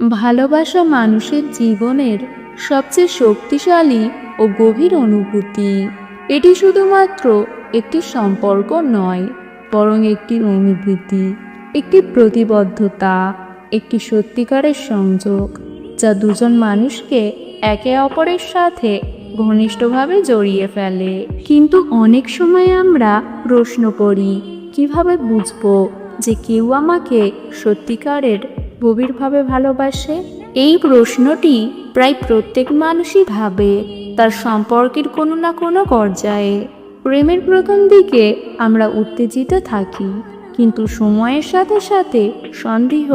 ভালোবাসা মানুষের জীবনের সবচেয়ে শক্তিশালী ও গভীর অনুভূতি। এটি শুধুমাত্র একটি সম্পর্ক নয়, বরং একটি অনুভূতি, একটি প্রতিবদ্ধতা, একটি সত্যিকারের সংযোগ, যা দুজন মানুষকে একে অপরের সাথে ঘনিষ্ঠভাবে জড়িয়ে ফেলে। কিন্তু অনেক সময় আমরা প্রশ্ন করি, কীভাবে বুঝব যে কেউ আমাকে সত্যিকারের গভীরভাবে ভালোবাসে? এই প্রশ্নটি প্রায় প্রত্যেক মানুষই ভাবে। তার সম্পর্কের কোনো না কোনো পর্যায়ে। প্রেমের প্রথম দিকে আমরা উত্তেজিত থাকি, কিন্তু সময়ের সাথে সাথে সন্দেহ,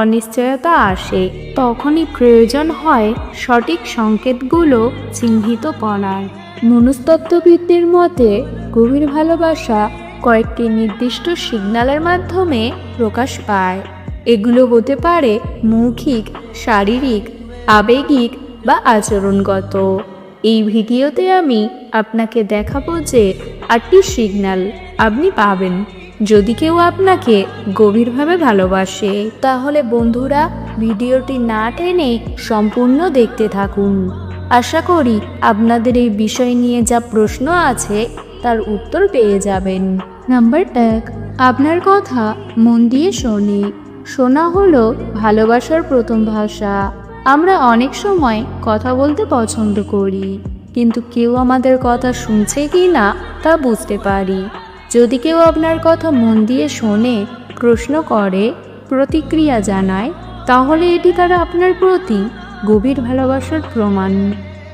অনিশ্চয়তা আসে। তখনই প্রয়োজন হয় সঠিক সংকেতগুলো চিহ্নিত করার মনস্তত্ত্ববিদদের মতে, গভীর ভালোবাসা কয়েকটি নির্দিষ্ট সিগন্যালের মাধ্যমে প্রকাশ পায়। এগুলো হতে পারে মৌখিক, শারীরিক, আবেগিক বা আচরণগত। এই ভিডিওতে আমি আপনাকে দেখাবো যে আটটি সিগন্যাল আপনি পাবেন যদি কেউ আপনাকে গভীরভাবে ভালোবাসে। তাহলে বন্ধুরা, ভিডিওটি না টেনে সম্পূর্ণ দেখতে থাকুন। আশা করি আপনাদের এই বিষয় নিয়ে যা প্রশ্ন আছে, তার উত্তর পেয়ে যাবেন। নাম্বার এক, আপনার কথা মন দিয়ে শোনে। শোনা হলো ভালোবাসার প্রথম ভাষা। আমরা অনেক সময় কথা বলতে পছন্দ করি, কিন্তু কেউ আমাদের কথা শুনছে কি না তা বুঝতে পারি। যদি কেউ আপনার কথা মন দিয়ে শোনে, প্রশ্ন করে, প্রতিক্রিয়া জানায়, তাহলে এটি তারা আপনার প্রতি গভীর ভালোবাসার প্রমাণ।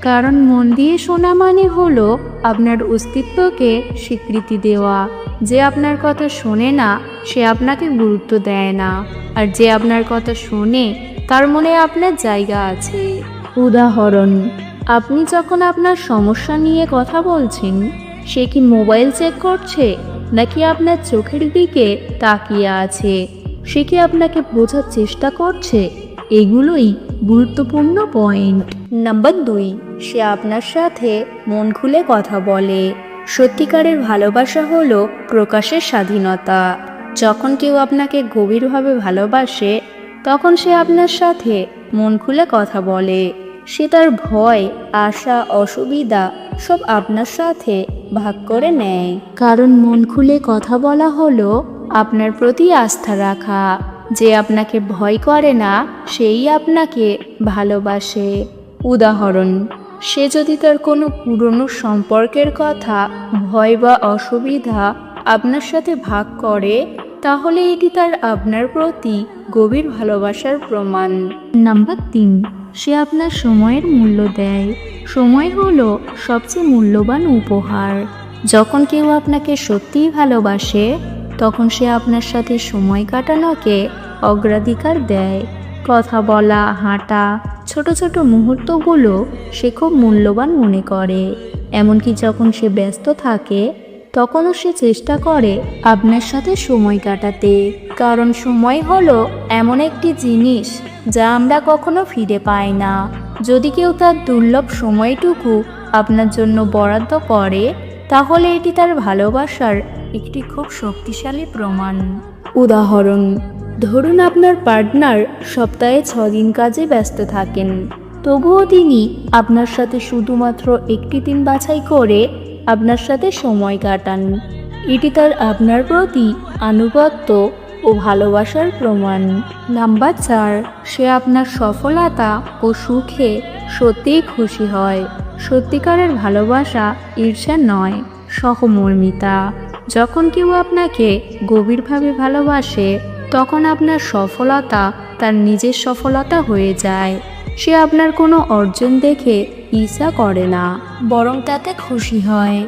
কারণ মন দিয়ে শোনা মানে হলো আপনার অস্তিত্বকে স্বীকৃতি দেওয়া। যে আপনার কথা শোনে না, সে আপনাকে গুরুত্ব দেয় না। আর যে আপনার কথা শোনে, তার মনে আপনার জায়গা আছে। উদাহরণ, আপনি যখন আপনার সমস্যা নিয়ে কথা বলছেন, সে কি মোবাইল চেক করছে, নাকি আপনার চোখের দিকে তাকিয়ে আছে? সে কি আপনাকে বোঝার চেষ্টা করছে? এগুলোই গুরুত্বপূর্ণ পয়েন্ট। নাম্বার দুই সে আপনার সাথে মন খুলে কথা বলে। সত্যিকারের ভালোবাসা হলো প্রকাশের স্বাধীনতা। যখন কেউ আপনাকে গভীরভাবে ভালোবাসে, তখন সে আপনার সাথে মন খুলে কথা বলে। সে তার ভয়, আশা, অসুবিধা সব আপনার সাথে ভাগ করে নেয়। কারণ মন খুলে কথা বলা হলো আপনার প্রতি আস্থা রাখা। যে আপনাকে ভয় করে না, সেই আপনাকে ভালোবাসে। উদাহরণ সে যদি তার কোনো পুরনো সম্পর্কের কথা, ভয় বা অসুবিধা আপনার সাথে ভাগ করে, তাহলে এটি তার আপনার প্রতি গভীর ভালোবাসার প্রমাণ। নাম্বার তিন, সে আপনার সময়ের মূল্য দেয়। সময় হলো সবচেয়ে মূল্যবান উপহার। যখন কেউ আপনাকে সত্যিই ভালোবাসে, তখন সে আপনার সাথে সময় কাটানোকে অগ্রাধিকার দেয়। কথা বলা, হাঁটা ছোট ছোট মুহূর্তগুলো সে খুব মূল্যবান মনে করে। এমনকি যখন সে ব্যস্ত থাকে, তখনও সে চেষ্টা করে আপনার সাথে সময় কাটাতে। কারণ সময় হলো এমন একটি জিনিস যা আমরা কখনো ফিরে পাই না। যদি কেউ তার দুর্লভ সময়টুকু আপনার জন্য বরাদ্দ করে, তাহলে এটি তার ভালোবাসার একটি খুব শক্তিশালী প্রমাণ। উদাহরণ ধরুন আপনার পার্টনার সপ্তাহে ছদিন কাজে ব্যস্ত থাকেন। তবুও তিনি আপনার সাথে শুধুমাত্র একটি দিন বাছাই করে আপনার সাথে সময় কাটান। এটি তার আপনার প্রতি আনুগত্য ও ভালোবাসার প্রমাণ। নাম্বার চার, সে আপনার সফলতা ও সুখে সত্যিই খুশি হয়। সত্যিকারের ভালোবাসা ঈর্ষা নয়, সহমর্মিতা। যখন কেউ আপনাকে গভীরভাবে ভালোবাসে তখন আপনার সফলতা তার নিজের সফলতা হয়ে যায়। সে আপনার কোনো অর্জন দেখে ঈর্ষা করে না, বরং তাতে খুশি হয়।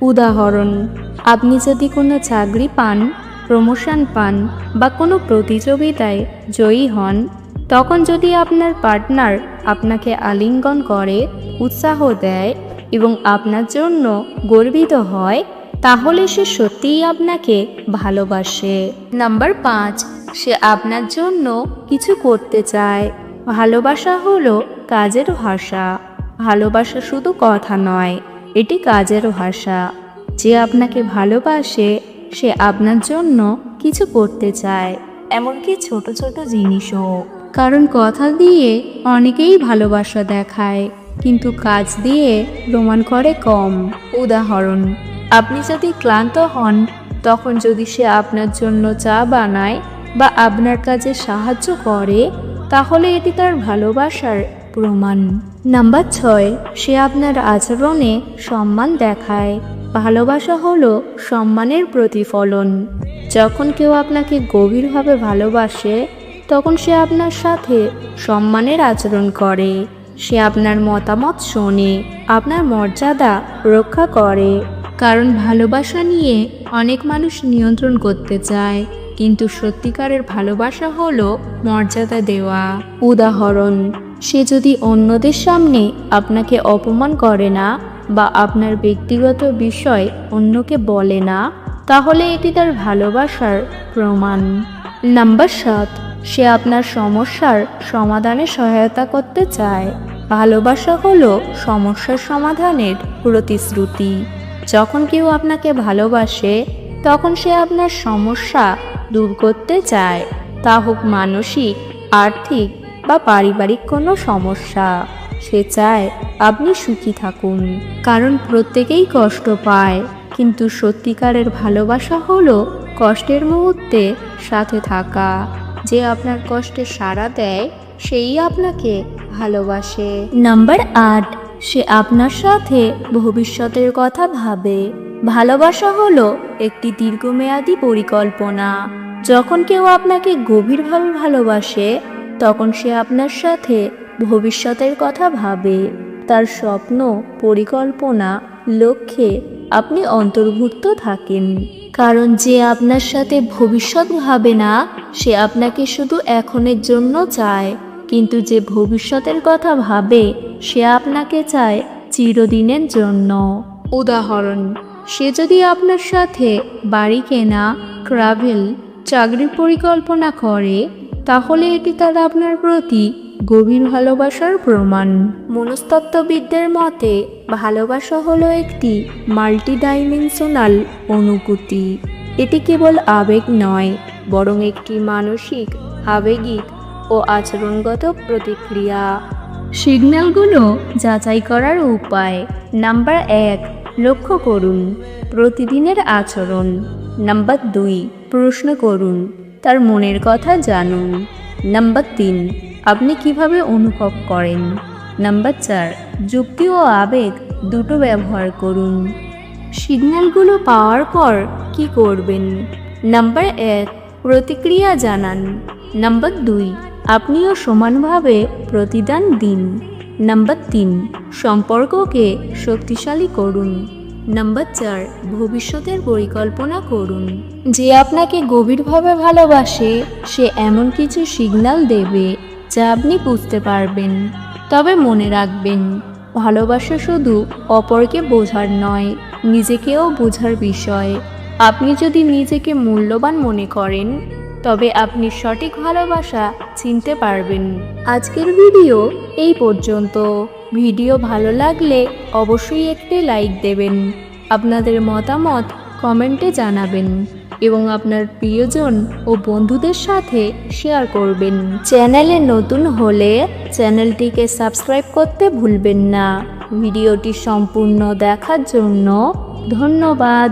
উদাহরণ, আপনি যদি কোনো চাকরি পান, প্রমোশন পান বা কোনো প্রতিযোগিতায় জয়ী হন, তখন যদি আপনার পার্টনার আপনাকে আলিঙ্গন করে, উৎসাহ দেয় এবং আপনার জন্য গর্বিত হয় তাহলে সে সত্যিই আপনাকে ভালোবাসে। নাম্বার পাঁচ, সে আপনার জন্য কিছু করতে চায়। ভালোবাসা হলো কাজের ভাষা। ভালোবাসা শুধু কথা নয়, এটি কাজের ভাষা। যে আপনাকে ভালোবাসে, সে আপনার জন্য কিছু করতে চায়। এমনকি ছোট ছোট জিনিসও। কারণ কথা দিয়ে অনেকেই ভালোবাসা দেখায়, কিন্তু কাজ দিয়ে প্রমাণ করে কম। উদাহরণ আপনি যদি ক্লান্ত হন, তখন যদি সে আপনার জন্য চা বানায় বা আপনার কাজে সাহায্য করে, তাহলে এটি তার ভালোবাসার প্রমাণ। নাম্বার ছয়, সে আপনার আচরণে সম্মান দেখায়। ভালোবাসা হলো সম্মানের প্রতিফলন। যখন কেউ আপনাকে গভীরভাবে ভালোবাসে, তখন সে আপনার সাথে সম্মানের আচরণ করে। সে আপনার মতামত শোনে, আপনার মর্যাদা রক্ষা করে। কারণ ভালোবাসা নিয়ে অনেক মানুষ নিয়ন্ত্রণ করতে চায়। কিন্তু সত্যিকারের ভালোবাসা হলো মর্যাদা দেওয়া। উদাহরণ, সে যদি অন্যদের সামনে আপনাকে অপমান করে না বা আপনার ব্যক্তিগত বিষয় অন্যকে বলে না, তাহলে এটি তার ভালোবাসার প্রমাণ। নাম্বার সাত, সে আপনার সমস্যার সমাধানে সহায়তা করতে চায়। ভালোবাসা হলো সমস্যার সমাধানের প্রতিশ্রুতি। যখন কেউ আপনাকে ভালোবাসে, তখন সে আপনার সমস্যা দূর করতে চায়। তা হোক মানসিক, আর্থিক বা পারিবারিক কোনো সমস্যা। সে চায় আপনি সুখী থাকুন। কারণ প্রত্যেকেই কষ্ট পায়। কিন্তু সত্যিকারের ভালোবাসা হলো কষ্টের মুহূর্তে সাথে থাকা। যে আপনার কষ্টে সাড়া দেয়, সেই আপনাকে ভালোবাসে। নাম্বার আট সে আপনার সাথে ভবিষ্যতের কথা ভাবে। ভালোবাসা হলো একটি দীর্ঘমেয়াদী পরিকল্পনা। যখন কেউ আপনাকে গভীরভাবে ভালোবাসে, তখন সে আপনার সাথে ভবিষ্যতের কথা ভাবে। তার স্বপ্ন, পরিকল্পনা, লক্ষ্যে আপনি অন্তর্ভুক্ত থাকেন। কারণ যে আপনার সাথে ভবিষ্যৎ ভাবে না, সে আপনাকে শুধু এখনের জন্য চায়। কিন্তু যে ভবিষ্যতের কথা ভাবে, সে আপনাকে চায় চিরদিনের জন্য। উদাহরণ, সে যদি আপনার সাথে বাড়ি কেনা, ট্রাভেল, চাকরির পরিকল্পনা করে, তাহলে এটি তার আপনার প্রতি গভীর ভালোবাসার প্রমাণ। মনস্তত্ত্ববিদদের মতে, ভালোবাসা হলো একটি মাল্টি ডাইমেনশনাল অনুভূতি। এটি কেবল আবেগ নয়, বরং একটি মানসিক, আবেগিক ও আচরণগত প্রতিক্রিয়া। সিগন্যালগুলো যাচাই করার উপায় নাম্বার এক, লক্ষ্য করুন। প্রতিদিনের আচরণ। নাম্বার দুই, প্রশ্ন করুন। তার মনের কথা জানুন। নাম্বার তিন, আপনি কীভাবে অনুভব করেন? নাম্বার চার, যুক্তি ও আবেগ দুটো ব্যবহার করুন। সিগন্যালগুলো পাওয়ার পর কি করবেন? নাম্বার এক, প্রতিক্রিয়া জানান। নাম্বার দুই আপনিও সমানভাবে প্রতিদান দিন। নাম্বার তিন, সম্পর্ককে শক্তিশালী করুন। নাম্বার চার, ভবিষ্যতের পরিকল্পনা করুন। যে আপনাকে গভীরভাবে ভালোবাসে, সে এমন কিছু সিগন্যাল দেবে যা আপনি বুঝতে পারবেন। তবে মনে রাখবেন, ভালোবাসা শুধু অপরকে বোঝার নয়, নিজেকেও বোঝার বিষয়। আপনি যদি নিজেকে মূল্যবান মনে করেন তবে আপনি সঠিক ভালোবাসা চিনতে পারবেন। আজকের ভিডিও এই পর্যন্ত। ভিডিও ভালো লাগলে অবশ্যই একটি লাইক দেবেন। আপনাদের মতামত কমেন্টে জানাবেন এবং আপনার প্রিয়জন ও বন্ধুদের সাথে শেয়ার করবেন। চ্যানেলে নতুন হলে চ্যানেলটিকে সাবস্ক্রাইব করতে ভুলবেন না। ভিডিওটি সম্পূর্ণ দেখার জন্য ধন্যবাদ।